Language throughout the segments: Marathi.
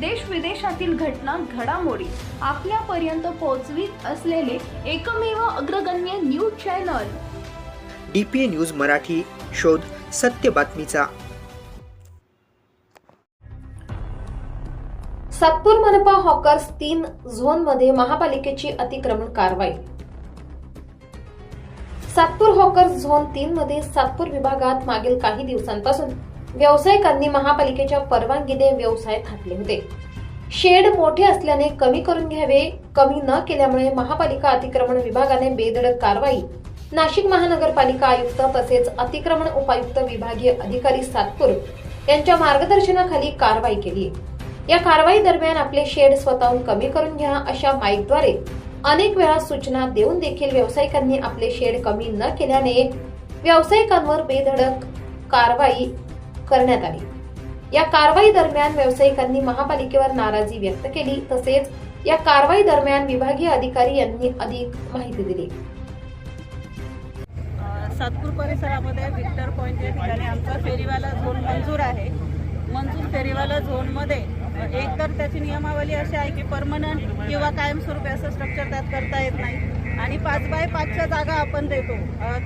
देश विदेशातील घटना घडामोडी आपल्यापर्यंत पोहोचवीत असलेले एकमेव अग्रगण्य news channel. D P A news Marathi शोध सत्य बातमीचा. सातपूर मनपा हॉकर्स तीन झोनमध्ये महापालिकेची अतिक्रमण कारवाई. सातपूर हॉकर्स झोन तीन मध्ये सातपूर विभागात मागील काही दिवसांपासून व्यावसायिकांनी महापालिकेच्या परवानगीने व्यवसाय थाटले होते. शेड मोठे असल्याने कमी करून घ्यावे कमी न केल्यामुळे महापालिका अतिक्रमण विभागाने बेधडक कारवाई. नाशिक महानगरपालिका आयुक्त तसेच अतिक्रमण उपायुक्त विभागीय अधिकारी सातपूर यांच्या मार्गदर्शनाखाली कारवाई केली. या कारवाई दरम्यान आपले शेड स्वतःहून कमी करून घ्या अशा माईकद्वारे अनेक वेळा सूचना देऊन देखील व्यावसायिकांनी आपले शेड कमी न केल्याने व्यावसायिकांवर बेधडक कारवाई करण्यात आली. या कारवाई दरम्यान व्यावसायिकांनी महापालिकेवर नाराजी व्यक्त केली तसेच या कारवाई दरम्यान विभागीय अधिकारी यांनी अधिक माहिती दिली. सातपूर परिसरामध्ये विक्टर पॉईंट या ठिकाणी आमचा फेरीवाला झोन मंजूर आहे. मंजूर फेरीवाला झोनमध्ये मध्ये एक तर त्याची नियमावली अशी आहे की परमनंट किंवा कायमस्वरूपी असं स्ट्रक्चर त्यात करता येत नाही. आणि पाच बाय पाचच्या जागा आपण देतो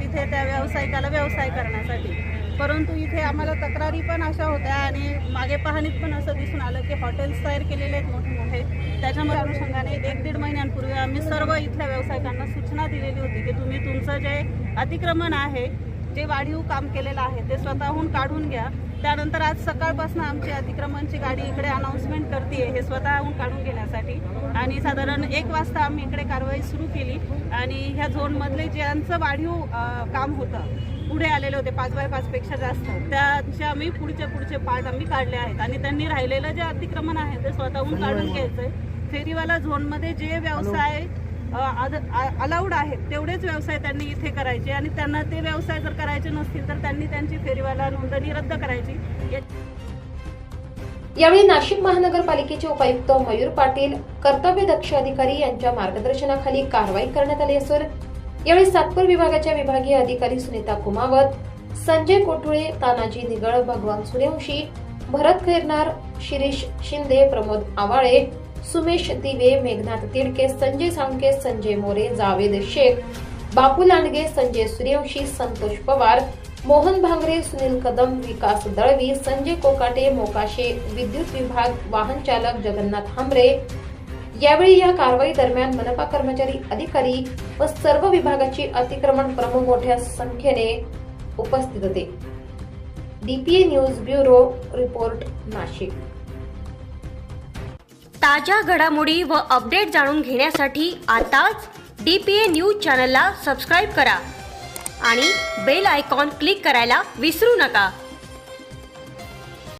तिथे त्या व्यावसायिकाला व्यवसाय करण्यासाठी. परंतु इथे आम्हाला तक्रारी पण अशा होत्या आणि मागे पाहणीत पण असं दिसून आलं की हॉटेल्स तयार केलेले आहेत मोठे मोठे. त्याच्यामुळे अनुषंगाने एक दीड महिन्यांपूर्वी आम्ही सर्व इथल्या व्यावसायिकांना सूचना दिलेली होती की तुम्ही तुमचं जे अतिक्रमण आहे जे वाढीव काम केलेलं आहे ते स्वतःहून काढून घ्या. त्यानंतर आज सकाळपासून आमची अतिक्रमणची गाडी इकडे अनाऊन्समेंट करते हे स्वतःहून काढून घेण्यासाठी. आणि साधारण एक वाजता आम्ही इकडे कारवाई सुरू केली. आणि ह्या झोनमधले ज्यांचं वाढीव काम होतं पुढे आलेले होते पाच बाय पाचपेक्षा जास्त. त्याचे आम्ही पुढचे पुढचे पार्ट आम्ही काढले आहेत. आणि त्यांनी राहिलेलं जे अतिक्रमण आहे ते स्वतःहून काढून घ्यायचंय. फेरीवाला झोनमध्ये जे व्यवसाय अलाउड आहेत तेवढेच व्यवसाय त्यांनी इथे करायचे. आणि त्यांना ते व्यवसाय जर करायचे नसतील तर त्यांनी त्यांची फेरीवाला नोंदणी रद्द करायची. यावेळी नाशिक महानगरपालिकेचे उपायुक्त मयूर पाटील कर्तव्यदक्ष अधिकारी यांच्या मार्गदर्शनाखाली कारवाई करण्यात आली असून यावेळी सातपूर विभागाच्या विभागीय अधिकारी सुनीता कुमावत संजय कोठुळे तानाजी निगळ भगवान सूर्यवंशी भरत खैरनार शिरीष शिंदे प्रमोद आवाळे सुमेश दिवे मेघनाथ तिडके संजय साळुंके संजय मोरे जावेद शेख बापू लांडगे संजय सूर्यवंशी संतोष पवार मोहन भांगरे सुनील कदम विकास दळवी संजय कोकाटे मोकाशे विद्युत विभाग वाहन चालक जगन्नाथ हांबरे यावेळी या कारवाई दरम्यान मनपा कर्मचारी अधिकारी व सर्व विभागाची अतिक्रमण प्रमुख मोठ्या संख्येने उपस्थित होते. DPA news bureau report Nashik. ताज्या घडामोडी व अपडेट जाणून घेण्यासाठी आताच डी पी ए न्यूज चॅनलला सबस्क्राईब करा आणि बेल आयकॉन क्लिक करायला विसरू नका.